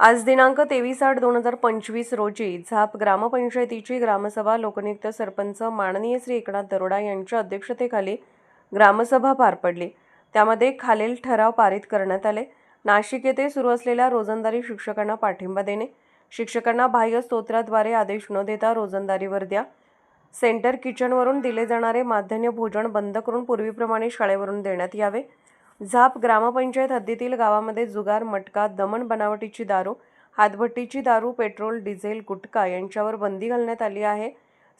आज दिनांक तेवीस आठ दोन हजार पंचवीस रोजी झाप ग्रामपंचायतीची ग्रामसभा लोकनियुक्त सरपंच माननीय श्री एकनाथ दरोडा यांच्या अध्यक्षतेखाली ग्रामसभा पार पडली. त्यामध्ये खालील ठराव पारित करण्यात आले. नाशिक येथे सुरू असलेल्या रोजंदारी शिक्षकांना पाठिंबा देणे. शिक्षकांना बाह्य स्तोत्राद्वारे आदेश न देता रोजंदारीवर द्या. सेंटर किचनवरून दिले जाणारे माध्यान्ह भोजन बंद करून पूर्वीप्रमाणे शाळेवरून देण्यात यावे. झाप ग्रामपंचायत हद्दीतील गावामध्ये जुगार मटका दमन बनावटीची दारू हातभट्टीची दारू पेट्रोल डिझेल गुटखा यांच्यावर बंदी घालण्यात आली आहे.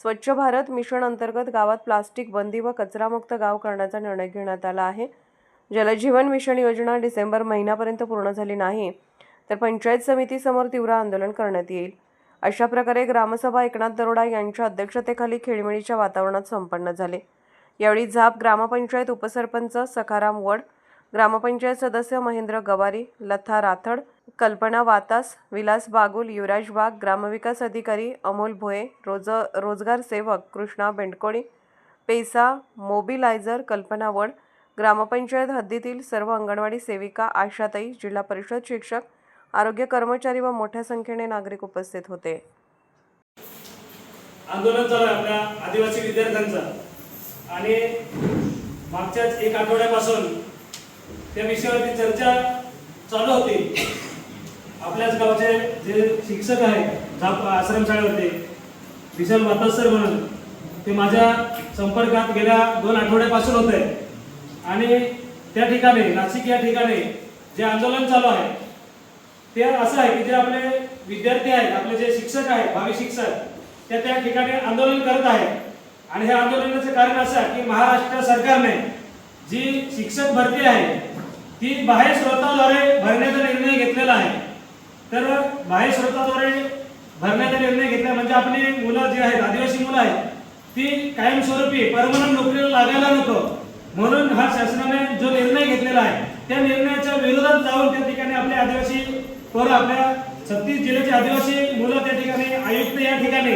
स्वच्छ भारत मिशन अंतर्गत गावात प्लास्टिक बंदी व कचरामुक्त गाव करण्याचा निर्णय घेण्यात आला आहे. जलजीवन मिशन योजना डिसेंबर महिन्यापर्यंत पूर्ण झाली नाही तर पंचायत समितीसमोर तीव्र आंदोलन करण्यात येईल. अशा प्रकारे ग्रामसभा एकनाथ दरोडा यांच्या अध्यक्षतेखाली खेळीमेळीच्या वातावरणात संपन्न झाले. यावेळी झाप ग्रामपंचायत उपसरपंच सखाराम वड ग्रामपंचायत सदस्य महेंद्र गवारी लथा राथड कल्पना वातास विलास बागुल युवराज बाग ग्रामविकास अधिकारी अमोल भोये रोज रोजगार सेवक कृष्णा बेंडकोळी पेसा मोबिलायझर कल्पना वड ग्रामपंचायत हद्दीतील सर्व अंगणवाडी सेविका आशाताई जिल्हा परिषद शिक्षक आरोग्य कर्मचारी व मोठ्या संख्येने नागरिक उपस्थित होते. आंदोलन चालू आहे आपल्या आदिवासी विद्यार्थ्यांचं. आणि मागच्याच एक आठवड्यापासून त्या विषयावरती चर्चा चालू होती. आपल्याच गावचे जे शिक्षक आहेत झाप आश्रमशाळेवरती विशाल मातोस सर म्हणून ते माझ्या संपर्कात गेल्या दोन आठवड्यापासून होते. आणि त्या ठिकाणी नाशिक या ठिकाणी जे आंदोलन चालू आहे ते असं आहे की जे आपले विद्यार्थी आहेत आपले जे शिक्षक आहेत भावी शिक्षक ते त्या ठिकाणी आंदोलन करत आहेत. आणि हे आंदोलनाचं कारण असं आहे की महाराष्ट्र सरकारने जी शिक्षक भरती आहे ती बाह्य स्रोताद्वारे भरण्याचा निर्णय घेतलेला आहे. तर बाह्य स्रोताद्वारे भरण्याचा निर्णय घेतला म्हणजे आपली मुलं जी आहेत आदिवासी मुलं आहेत ती कायमस्वरूपी परमनंट नोकरीला लागायला नको. म्हणून हा शासनाने जो निर्णय घेतलेला आहे त्या निर्णयाच्या विरोधात जाऊन त्या ठिकाणी आपले आदिवासी पोरं आपल्या छत्तीस जिल्ह्याचे आदिवासी मुलं त्या ठिकाणी आयुक्त या ठिकाणी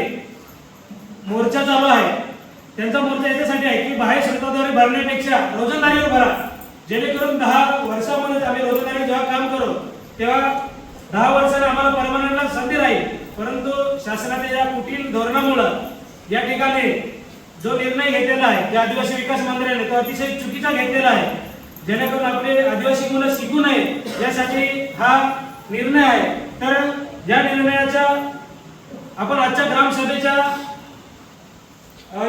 मोर्चा चालू आहे. त्यांचा मोर्चा याच्यासाठी आहे की बाह्य स्रोताद्वारे भरण्यापेक्षा रोजंदारीवर भरा. जेणेकरून दहा वर्षामध्ये आम्ही रोजंदारी जेव्हा काम करू तेव्हा दहा वर्षाने आम्हाला परमनंटला संधी राहील. परंतु शासनाच्या या कुटील धोरणामुळं या ठिकाणी जो निर्णय घेतलेला आहे त्या आदिवासी विकास मंत्र्याने तो अतिशय चुकीचा घेतलेला आहे. जेणेकरून आपले आदिवासी मुलं शिकू नये यासाठी हा निर्णय आहे. तर या निर्णयाच्या आपण आजच्या ग्रामसभेच्या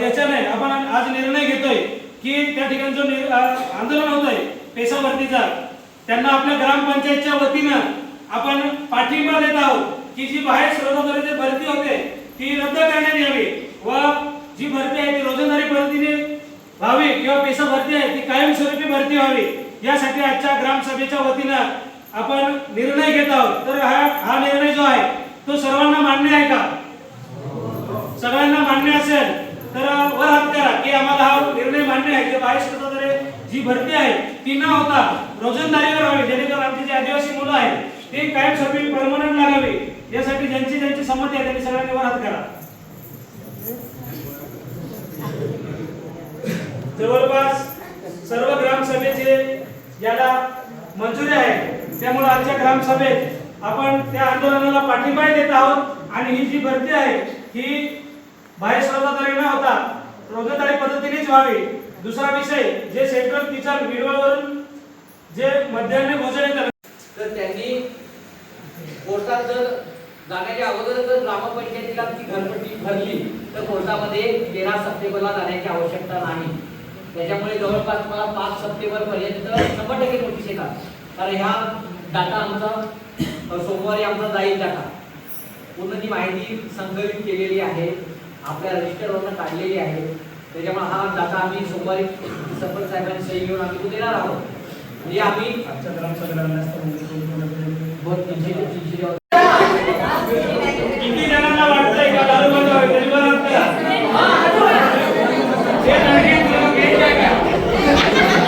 याच्याने आपण आज निर्णय घेतोय. की त्या ठिकाणी जो आंदोलन होत आहे होतोय पेसा भरतीचा त्यांना आपल्या ग्रामपंचायतच्या वतीनं आपण पाठिंबा देत आहोत की जी बाहेर स्रोताद्वारे भरती होते ती रद्द करण्यात यावी व जी भरती आहे ती रोजंदारी भरतीने व्हावी किंवा पेसा भरती आहे ती कायमस्वरूपी भरती व्हावी यासाठी आजच्या ग्रामसभेच्या वतीनं आपण निर्णय घेत आहोत. तर हा हा निर्णय जो आहे तो सर्वांना मान्य आहे का? सगळ्यांना मान्य असेल? तर वर हात करा की आम्हाला हा निर्णय मान्य आहे की बावीस स्रोताद्वारे जी भरती आहे ती न होता रोजंदारीवर व्हावी जेणेकरून आमची जी आदिवासी मुलं आहेत ते कायमस्वरूपी परमनंट लागावे. यासाठी ज्यांची ज्यांची संमती आहे त्यांनी सगळ्यांनी वर हात करा. जवळपास सर्व ग्रामसभेचे याला मंजुरी आहे त्यामुळे आजच्या ग्रामसभेत आपण त्या आंदोलनाला पाठिंबा देत आहोत. आणि ही जी भरती आहे ही बाहेर स्रोताद्वारे न होता रोजंदारी पद्धतीनेच व्हावी. दुसरा विषय जे सेंट्रल किचन विरवळवरून जे मध्यान्ह भोजन येतं. तर त्यांनी कोर्टात जर जाण्याच्या अगोदर जर ग्रामपंचायतीला ती घरपट्टी भरली तर कोर्टामध्ये तेरा सप्टेंबरला जाण्याची आवश्यकता नाही. त्याच्यामुळे जवळपास तुम्हाला पाच सप्टेंबर पर्यंत शंभर टक्के नोटीस येतात. कारण ह्या डाटा आमचा सोमवारी आमचा जाईल डाटा. पूर्ण ती माहिती संकलित केलेली आहे. आपल्या रजिस्टरवरनं काढलेली आहे. त्याच्यामुळे हा डाटा आम्ही सोमवारी सरपंच साहेबांनी सही घेऊन आम्ही तो देणार आहोत. म्हणजे आम्ही आजच्या ग्रामसभेला तीनशे किती जणांना वाटतंय का दारू बंद व्हावी तरी वर हात करा. हे नळगे तुला घ्यायचे आहे का?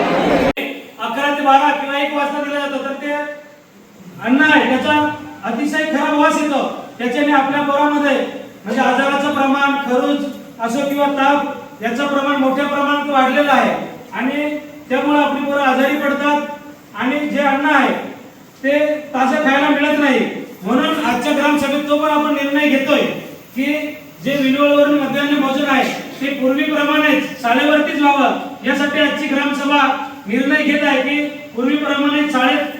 अकरा ते बारा किंवा एक वाजता दिला जातो तर ते अन्न आहे त्याचा अतिशय खराब वास येतो. त्याच्याने आपल्या पोरामध्ये म्हणजे आजाराचं प्रमाण खरूज असो किंवा ताप याचं प्रमाण मोठ्या प्रमाणात वाढलेलं आहे. आणि त्यामुळे आपली बोरं आजारी पडतात. आणि जे अन्न आहे ते ताजं खायला मिळत नाही. म्हणून आजच्या ग्रामसभेत तो पण आपण निर्णय घेतोय की जे विनोळवरून मध्यान्ह भोजन आहे ते पूर्वीप्रमाणेच शाळेवरतीच व्हावं. यासाठी आजची ग्रामसभा निर्णय घेत आहे की पूर्वीप्रमाणे शाळेत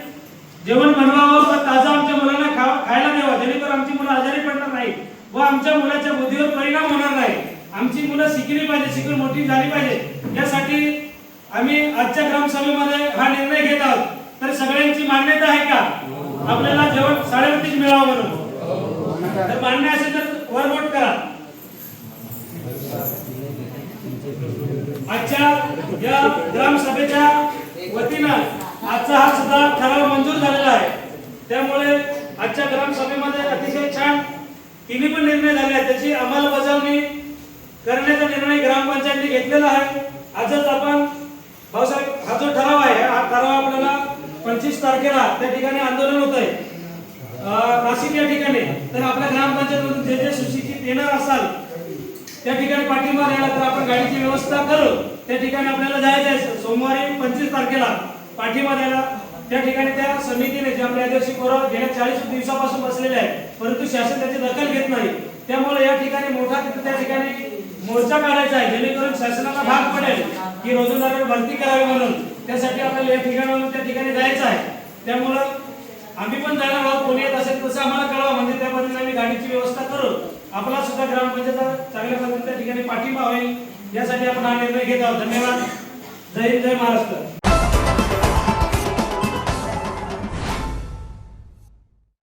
जेवण बनवावं व ताजं आमच्या मुलांना खा खायला द्यावं जेणेकरून आमची मुलं आजारी पडणार नाही व आमच्या मुलाच्या बुद्धीवर परिणाम होणार नाही. आमची मुलं शिकली पाहिजे शिकून मोठी झाली पाहिजे. यासाठी आम्ही आजच्या ग्रामसभेमध्ये हा निर्णय घेत आहोत. तर सगळ्यांची मान्यता आहे का? आपल्याला जेवण शाळेवरतीच मिळावं म्हणून. तर मान्य असेल तर वर वोट करा. आजच्या या ग्रामसभेच्या वतीनं आजचा हा सुद्धा ठराव मंजूर झालेला आहे. त्यामुळे आजच्या ग्रामसभेमध्ये अतिशय छान तिन्ही पण निर्णय झाले आहेत. त्याची अंमलबजावणी करण्याचा निर्णय ग्रामपंचायतीने घेतलेला आहे. आजच आपण भाऊसाहेब हा जो ठराव आहे हा ठराव आपल्याला पंचवीस तारखेला त्या ठिकाणी आंदोलन होत आहे. नाशिक या ठिकाणी. तर आपल्या ग्रामपंचायतमधून जे जे सुशिक्षित येणार असाल त्या ठिकाणी पाठिंबा द्यायला तर आपण गाडीची व्यवस्था करू. त्या ठिकाणी आपल्याला जायचं आहे सोमवारी पंचवीस तारखेला पाठिंबा द्यायला त्या ठिकाणी त्या समितीने जे आपल्या आदिवासी पोरं गेल्या चाळीस दिवसापासून बसलेले आहे परंतु शासन त्याची दखल घेत नाही. त्यामुळे या ठिकाणी मोठा तिथे त्या ठिकाणी मोर्चा काढायचा आहे जेणेकरून शासनाला भाग पडेल की रोजंदार भरती करावी म्हणून. त्यासाठी आपल्याला या ठिकाणावरून त्या ठिकाणी जायचं आहे. त्यामुळं आम्ही पण जाणार आहोत कोणी येत असेल तसं आम्हाला कळवा. म्हणजे त्या पद्धतीने आम्ही गाडीची व्यवस्था करू. आपला सुद्धा ग्रामपंचायत चांगल्या पद्धतीने त्या ठिकाणी पाठिंबा होईल. यासाठी आपण हा निर्णय घेत आहोत. धन्यवाद. जय हिंद जय महाराष्ट्र.